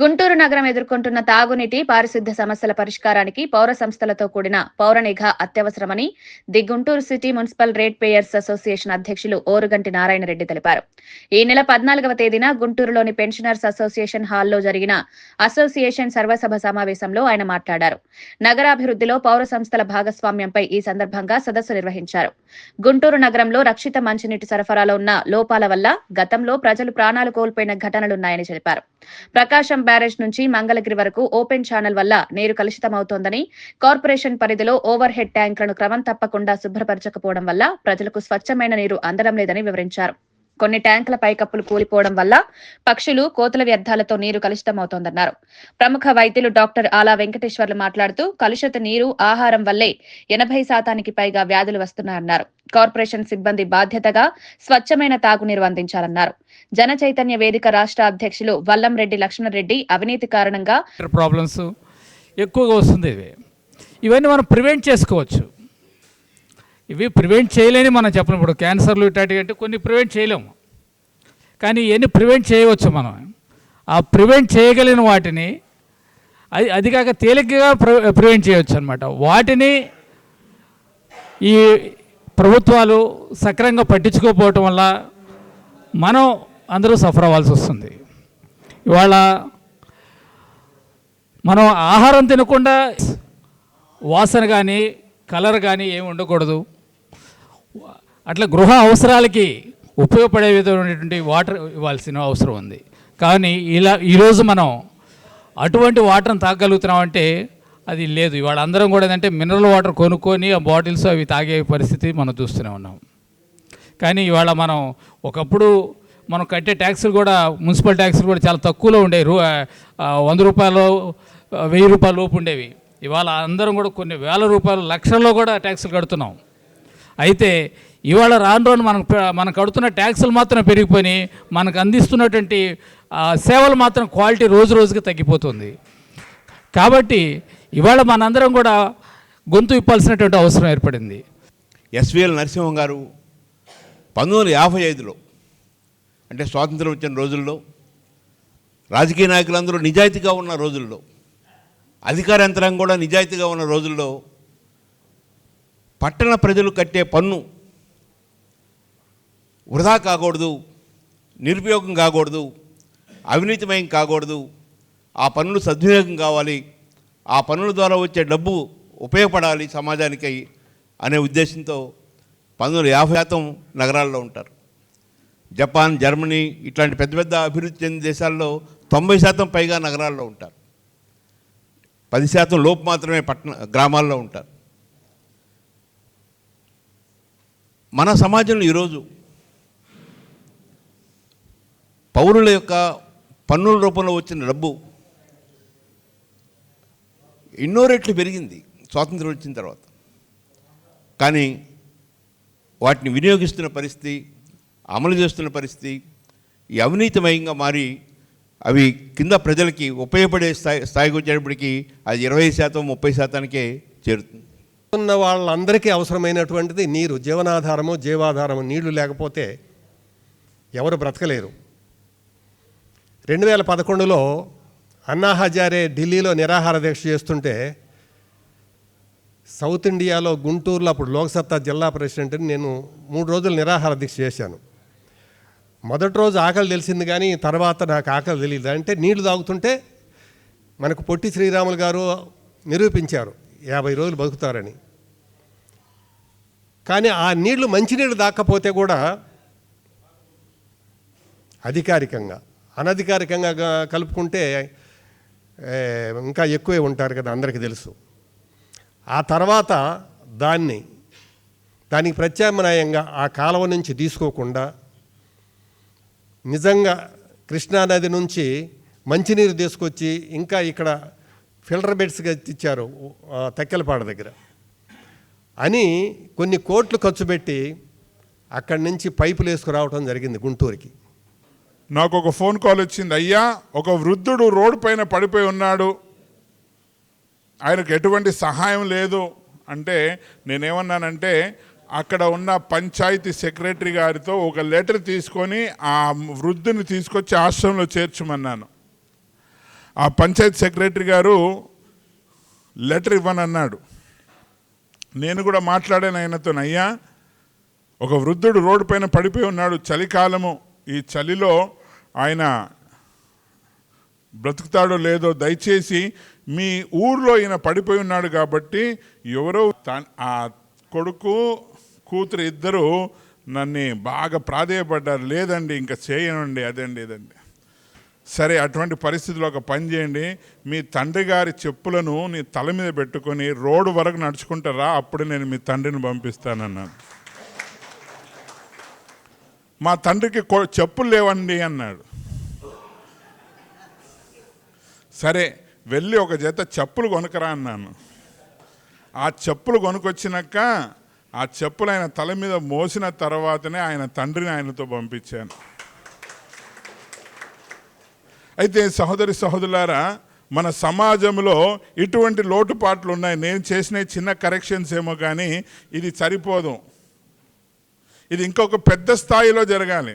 గుంటూరు నగరం ఎదుర్కొంటున్న తాగునీటి పారిశుద్ధ్య సమస్యల పరిష్కారానికి పౌర సంస్థలతో కూడిన పౌర నిఘా అత్యవసరమని the Guntur city municipal rate payers association అధ్యక్షులు ఓరుగంటి నారాయణరెడ్డి తెలిపారు. ఈ నెల పద్నాలుగవ తేదీన గుంటూరులోని పెన్షనర్స్ అసోసియేషన్ హాల్లో జరిగిన అసోసియేషన్ సర్వసభ సమావేశంలో ఆయన మాట్లాడారు. నగరాభివృద్ధిలో పౌర సంస్థల భాగస్వామ్యంపై ఈ సందర్భంగా సదస్సు నిర్వహించారు. గుంటూరు నగరంలో రక్షిత మంచినీటి సరఫరాలో ఉన్న లోపాల వల్ల గతంలో ప్రజలు ప్రాణాలు కోల్పోయిన ఘటనలున్నాయని తెలిపారు. ప్రకాశం బ్యారేజ్ నుంచి మంగళగిరి వరకు ఓపెన్ ఛానల్ వల్ల నీరు కలుషితమవుతోందని కార్పొరేషన్ పరిధిలో ఓవర్ హెడ్ ట్యాంకులను క్రమం తప్పకుండా శుభ్రపరచకపోవడం వల్ల ప్రజలకు స్వచ్ఛమైన నీరు అందడం లేదని వివరించారు. కొన్ని ట్యాంకుల పైకప్పులు కూలిపోవడం వల్ల పక్షులు కోతుల వ్యర్థాలతో నీరు కలుషితమవుతోందన్నారు. ప్రముఖ వైద్యులు డాక్టర్ ఆలా వెంకటేశ్వర్లు మాట్లాడుతూ కలుషిత నీరు ఆహారం వల్లే ఎనభై శాతానికి పైగా వ్యాధులు వస్తున్నాయన్నారు. కార్పొరేషన్ సిబ్బంది బాధ్యతగా స్వచ్ఛమైన తాగునీరు అందించాలన్నారు. జన చైతన్య వేదిక రాష్ట్ర అధ్యక్షులు వల్లంరెడ్డి లక్ష్మణరెడ్డి అవినీతి కారణంగా ప్రాబ్లమ్స్ ఎక్కువగా వస్తుంది ఇవన్నీ మనం ప్రివెంట్ చేసుకోవచ్చు. ఇవి ప్రివెంట్ చేయలేని మనం చెప్పలేము ఇప్పుడు క్యాన్సర్లు ఇట్లాంటివి అంటే కొన్ని ప్రివెంట్ చేయలేము. కానీ ఇవన్నీ ప్రివెంట్ చేయవచ్చు మనం. ఆ ప్రివెంట్ చేయగలిగిన వాటిని అది అది కాక తేలికగా ప్రివెంట్ చేయవచ్చు అనమాట వాటిని ఈ ప్రభుత్వాలు సక్రమంగా పట్టించుకోకపోవటం వల్ల మనం అందరూ సఫర్ అవ్వాల్సి వస్తుంది. ఇవాళ మనం ఆహారం తినకుండా వాసన కానీ కలర్ కానీ ఏమి ఉండకూడదు. అట్లా గృహ అవసరాలకి ఉపయోగపడే విధమైనటువంటి వాటర్ ఇవ్వాల్సిన అవసరం ఉంది. కానీ ఇలా ఈరోజు మనం అటువంటి వాటర్ని తాగలుగుతున్నామంటే అది లేదు. ఇవాళ అందరం కూడా ఏంటంటే మినరల్ వాటర్ కొనుక్కొని ఆ బాటిల్స్ అవి తాగే పరిస్థితి మనం చూస్తూనే ఉన్నాం. కానీ ఇవాళ మనం ఒకప్పుడు మనం కట్టే ట్యాక్సులు కూడా మున్సిపల్ ట్యాక్సులు కూడా చాలా తక్కువలో ఉండేవి. రూ వంద రూపాయలు వెయ్యి రూపాయల లోపు ఉండేవి. ఇవాళ అందరం కూడా కొన్ని వేల రూపాయలు లక్షల్లో కూడా ట్యాక్సులు కడుతున్నాం. అయితే ఇవాళ రాను రాను మనం మనం కడుతున్న ట్యాక్సులు మాత్రం పెరిగిపోయి మనకు అందిస్తున్నటువంటి సేవలు మాత్రం క్వాలిటీ రోజు రోజుకి తగ్గిపోతుంది. కాబట్టి ఇవాళ మనందరం కూడా గొంతు ఇప్పాల్సినటువంటి అవసరం ఏర్పడింది. ఎస్విఎల్ నరసింహం గారు పంతొమ్మిది వందల యాభై ఐదులో అంటే స్వాతంత్రం వచ్చిన రోజుల్లో రాజకీయ నాయకులందరూ నిజాయితీగా ఉన్న రోజుల్లో అధికార యంత్రాంగం కూడా నిజాయితీగా ఉన్న రోజుల్లో పట్టణ ప్రజలు కట్టే పన్ను వృధా కాకూడదు నిరుపయోగం కాకూడదు అవినీతిమయం కాకూడదు. ఆ పన్నులు సద్వినియోగం కావాలి. ఆ పనుల ద్వారా వచ్చే డబ్బు ఉపయోగపడాలి సమాజానికి అనే ఉద్దేశంతో పంతొమ్మిది యాభై శాతం నగరాల్లో ఉంటారు. జపాన్ జర్మనీ ఇట్లాంటి పెద్ద పెద్ద అభివృద్ధి చెందిన దేశాల్లో తొంభై శాతం పైగా నగరాల్లో ఉంటారు. పది శాతం లోపు మాత్రమే పట్టణ గ్రామాల్లో ఉంటారు. మన సమాజంలో ఈరోజు పౌరుల యొక్క పన్నుల రూపంలో వచ్చిన డబ్బు ఎన్నో రెట్లు పెరిగింది. స్వాతంత్రం వచ్చిన తర్వాత. కానీ వాటిని వినియోగిస్తున్న పరిస్థితి అమలు చేస్తున్న పరిస్థితి ఈ అవినీతిమయంగా మారి అవి కింద ప్రజలకి ఉపయోగపడే స్థాయి స్థాయికి వచ్చేటప్పటికి అది ఇరవై శాతం ముప్పై శాతానికే చేరుతుంది. ఉన్న వాళ్ళందరికీ అవసరమైనటువంటిది నీరు. జీవనాధారము జీవాధారము నీళ్ళు లేకపోతే ఎవరు బ్రతకలేరు. రెండు వేల పదకొండులో అన్నా హజారే ఢిల్లీలో నిరాహార దీక్ష చేస్తుంటే సౌత్ ఇండియాలో గుంటూరులో అప్పుడు లోక్సత్తా జిల్లా ప్రెసిడెంట్ని నేను మూడు రోజులు నిరాహార దీక్ష చేశాను. మొదటి రోజు ఆకలి తెలిసింది కానీ తర్వాత నాకు ఆకలి తెలియదు. అంటే నీళ్ళు తాగుతుంటే మనకు పొట్టి శ్రీరాములు గారు నిరూపించారు. యాభై రోజులు బతుకుతారని. కానీ ఆ నీళ్ళు మంచినీళ్ళు దాక్కపోతే కూడా అధికారికంగా అనధికారికంగా కలుపుకుంటే ఇంకా ఎక్కువే ఉంటారు కదా అందరికీ తెలుసు. ఆ తర్వాత దాన్ని దానికి ప్రత్యామ్నాయంగా ఆ కాలువ నుంచి తీసుకోకుండా నిజంగా కృష్ణానది నుంచి మంచినీరు తీసుకొచ్చి ఇంకా ఇక్కడ ఫిల్టర్ బెడ్స్గా ఇచ్చారు తెక్కలపాడ తక్కెలపాడ దగ్గర. అని కొన్ని కోట్లు ఖర్చు పెట్టి అక్కడి నుంచి పైపులు వేసుకురావడం జరిగింది గుంటూరుకి. నాకు ఒక ఫోన్ కాల్ వచ్చింది అయ్యా ఒక వృద్ధుడు రోడ్డు పైన పడిపోయి ఉన్నాడు. ఆయనకు ఎటువంటి సహాయం లేదు. అంటే నేనేమన్నానంటే అక్కడ ఉన్న పంచాయతీ సెక్రటరీ గారితో ఒక లెటర్ తీసుకొని ఆ వృద్ధుని తీసుకొచ్చి ఆశ్రమంలో చేర్చమన్నాను. ఆ పంచాయత్ సెక్రటరీ గారు లెటర్ ఇవ్వనన్నాడు. నేను కూడా మాట్లాడాను ఆయనతో అయ్యా ఒక వృద్ధుడు రోడ్డు పైన పడిపోయి ఉన్నాడు. చలికాలము ఈ చలిలో ఆయన బ్రతుకుతాడో లేదో దయచేసి మీ ఊర్లో ఈయన పడిపోయి ఉన్నాడు కాబట్టి ఎవరో ఆ కొడుకు కూతురు ఇద్దరు నన్ను బాగా ప్రాధేయపడ్డారు. లేదండి ఇంకా చేయనండి అదండి ఇదండి. సరే అటువంటి పరిస్థితిలో ఒక పని చేయండి. మీ తండ్రి గారి చెప్పులను నీ తల మీద పెట్టుకొని రోడ్డు వరకు నడుచుకుంటారా? అప్పుడు నేను మీ తండ్రిని పంపిస్తానన్నాను. మా తండ్రికి చెప్పులు లేవండి అన్నాడు. సరే వెళ్ళి ఒక జత చెప్పులు కొనుకరా అన్నాను. ఆ చెప్పులు కొనుకొచ్చినాక ఆ చెప్పులు ఆయన తల మీద మోసిన తర్వాతనే ఆయన తండ్రిని ఆయనతో పంపించాను. అయితే సహోదరి సహోదరులారా మన సమాజంలో ఇటువంటి లోటుపాట్లు ఉన్నాయి. నేను చేసిన చిన్న కరెక్షన్స్ ఏమో కానీ ఇది సరిపోదు. ఇది ఇంకొక పెద్ద స్థాయిలో జరగాలి.